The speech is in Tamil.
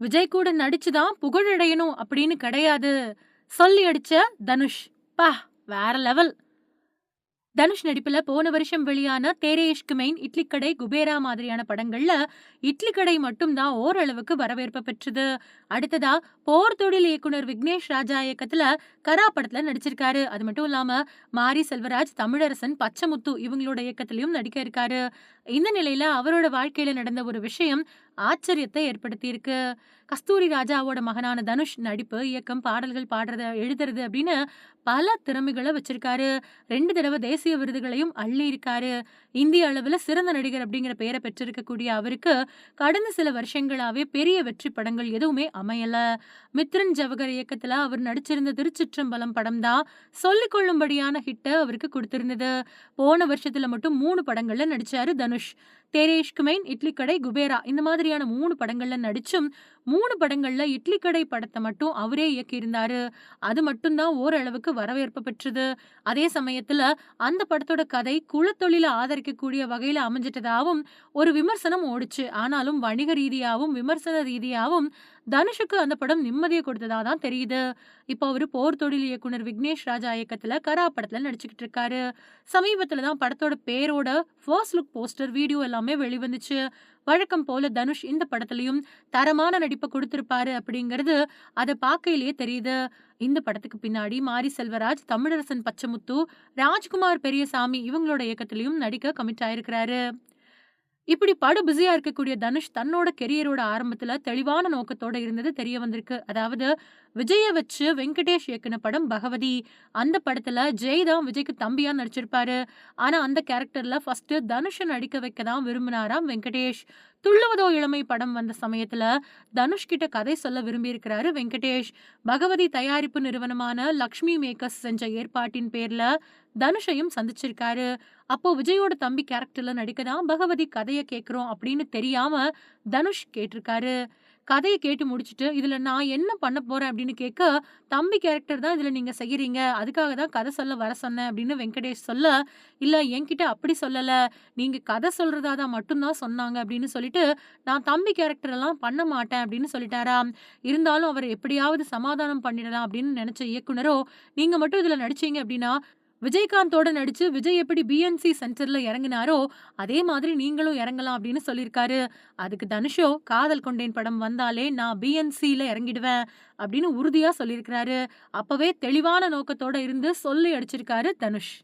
விஜய் கூட நடிச்சுதான் புகழடையணும் அப்படின்னு கிடையாது. சொல்லி அடிச்ச தனுஷ். பா வேற லெவல் தனுஷ் நடிப்புல போன வருஷம் வெளியான தேரே இஷ்க் மெயின் இட்லி கடை குபேரா மாதிரியான படங்கள்ல இட்லி கடை மட்டும்தான் ஓரளவுக்கு வரவேற்பு பெற்றது. அடுத்ததா போர் தொழில் இயக்குனர் விக்னேஷ் ராஜா இயக்கத்துல கரா படத்துல நடிச்சிருக்காரு. அது மட்டும் இல்லாம மாரி செல்வராஜ் தமிழரசன் பச்சமுத்து இவங்களோட இயக்கத்திலயும் நடிக்க இருக்காரு. இந்த நிலையில அவரோட வாழ்க்கையில நடந்த ஒரு விஷயம் ஆச்சரியத்தை ஏற்படுத்தியிருக்கு. கஸ்தூரி ராஜாவோட மகனான தனுஷ் நடிப்பு இயக்கம் பாடல்கள் பாடுறது எழுதுறது அப்படின்னு பல திறமைகளை வச்சிருக்காரு. ரெண்டு தடவை தேசிய விருதுகளையும் அள்ளி இருக்காரு இந்திய அளவுல சிறந்த நடிகர் அப்படிங்கிற பெயரை பெற்றிருக்கக்கூடிய அவருக்கு கடந்த சில வருஷங்களாவே பெரிய வெற்றி படங்கள் எதுவுமே அமையல. மித்ரன் ஜவகர் இயக்கத்துல அவர் நடிச்சிருந்த திருச்சிற்றம்பலம் படம் தான் சொல்லிக் கொள்ளும்படியான ஹிட்டை அவருக்கு கொடுத்திருந்தது. போன வருஷத்துல மட்டும் மூணு படங்கள்ல நடிச்சாரு தனுஷ். தேரேஷ் குமேன் இட்லி கடை குபேரா இந்த மாதிரியான மூணு படங்கள்ல நடிச்சும் மூணு படங்கள்ல இட்லி கடை படத்தை மட்டும் அவரே இயக்கியிருந்தாரு. அது மட்டும்தான் ஓரளவுக்கு வரவேற்பு பெற்றது. அதே சமயத்துல அந்த படத்தோட கதை குலத்தொழில ஆதரிக்கக்கூடிய வகையில அமைஞ்சிட்டதாகவும் ஒரு விமர்சனம் ஓடுச்சு. ஆனாலும் வணிக ரீதியாகவும் விமர்சன ரீதியாகவும் தனுஷுக்கு அந்த படம் நிம்மதியை கொடுத்ததா தான் தெரியுது. இப்போ அவரு போர் தொழில் இயக்குனர் விக்னேஷ் ராஜா இயக்கத்துல கரா படத்துல நடிச்சுக்கிட்டு இருக்காரு. சமீபத்துல தான் படத்தோட பேரோட ஃபர்ஸ்ட் லுக் போஸ்டர் வீடியோ எல்லாமே வெளிவந்துச்சு. வழக்கம் போல தனுஷ் இந்த படத்துலயும் தரமான நடிப்பை கொடுத்திருப்பாரு அப்படிங்கிறது அதை பார்க்கையிலேயே தெரியுது. இந்த படத்துக்கு பின்னாடி மாரி செல்வராஜ் தமிழரசன் பச்சமுத்து ராஜ்குமார் பெரியசாமி இவங்களோட இயக்கத்திலையும் நடிக்க கமிட் ஆயிருக்கிறாரு. இப்படி படு பிஸியா இருக்கக்கூடிய தனுஷ் தன்னோட கெரியரோட ஆரம்பத்துல தெளிவான நோக்கத்தோட இருந்தது தெரிய வந்திருக்கு. அதாவது விஜய வச்சு வெங்கடேஷ் இயக்குன படம் பகவதி. அந்த படத்துல ஜெய் தான் விஜய்க்கு தம்பியா நடிச்சிருப்பாரு. ஆனா அந்த கேரக்டர்ல ஃபர்ஸ்ட் தனுஷை நடிக்க வைக்க தான் விரும்பினாராம் வெங்கடேஷ். துள்ளுவதோ இளமை படம் வந்த சமயத்துல தனுஷ் கிட்ட கதை சொல்ல விரும்பியிருக்கிறாரு வெங்கடேஷ். பகவதி தயாரிப்பு நிறுவனமான லக்ஷ்மி மேக்கர்ஸ் செஞ்ச ஏற்பாட்டின் பேர்ல தனுஷையும் சந்திச்சிருக்காரு. அப்போ விஜயோட தம்பி கேரக்டர்ல நடிக்க தான் பகவதி கதையை கேட்குறோம் அப்படின்னு தெரியாம தனுஷ் கேட்டிருக்காரு. கதையை கேட்டு முடிச்சுட்டு இதில் நான் என்ன பண்ண போகிறேன் அப்படின்னு கேட்க தம்பி கேரக்டர் தான் இதில் நீங்கள் செய்கிறீங்க அதுக்காக தான் கதை சொல்ல வர சொன்னேன். அப்படின்னு வெங்கடேஷ் சொல்ல இல்லை என்கிட்ட அப்படி சொல்லலை. நீங்கள் கதை சொல்கிறதா தான் மட்டும்தான் சொன்னாங்க. அப்படின்னு சொல்லிட்டு நான் தம்பி கேரக்டரெல்லாம் பண்ண மாட்டேன். அப்படின்னு சொல்லிட்டாரா. இருந்தாலும் அவர் எப்படியாவது சமாதானம் பண்ணிடலாம் அப்படின்னு நினச்ச இயக்குனரோ நீங்கள் மட்டும் இதில் நடிச்சீங்க அப்படின்னா விஜயகாந்தோட நடிச்சு விஜய் எப்படி பிஎன்சி சென்டர்ல இறங்கினாரோ அதே மாதிரி நீங்களும் இறங்கலாம் அப்படின்னு சொல்லியிருக்காரு. அதுக்கு தனுஷோ காதல் கொண்டேன் படம் வந்தாலே நான் பிஎன்சில இறங்கிடுவேன் அப்படின்னு உறுதியா சொல்லியிருக்கிறாரு. அப்பவே தெளிவான நோக்கத்தோட இருந்து சொல்லி அடிச்சிருக்காரு தனுஷ்.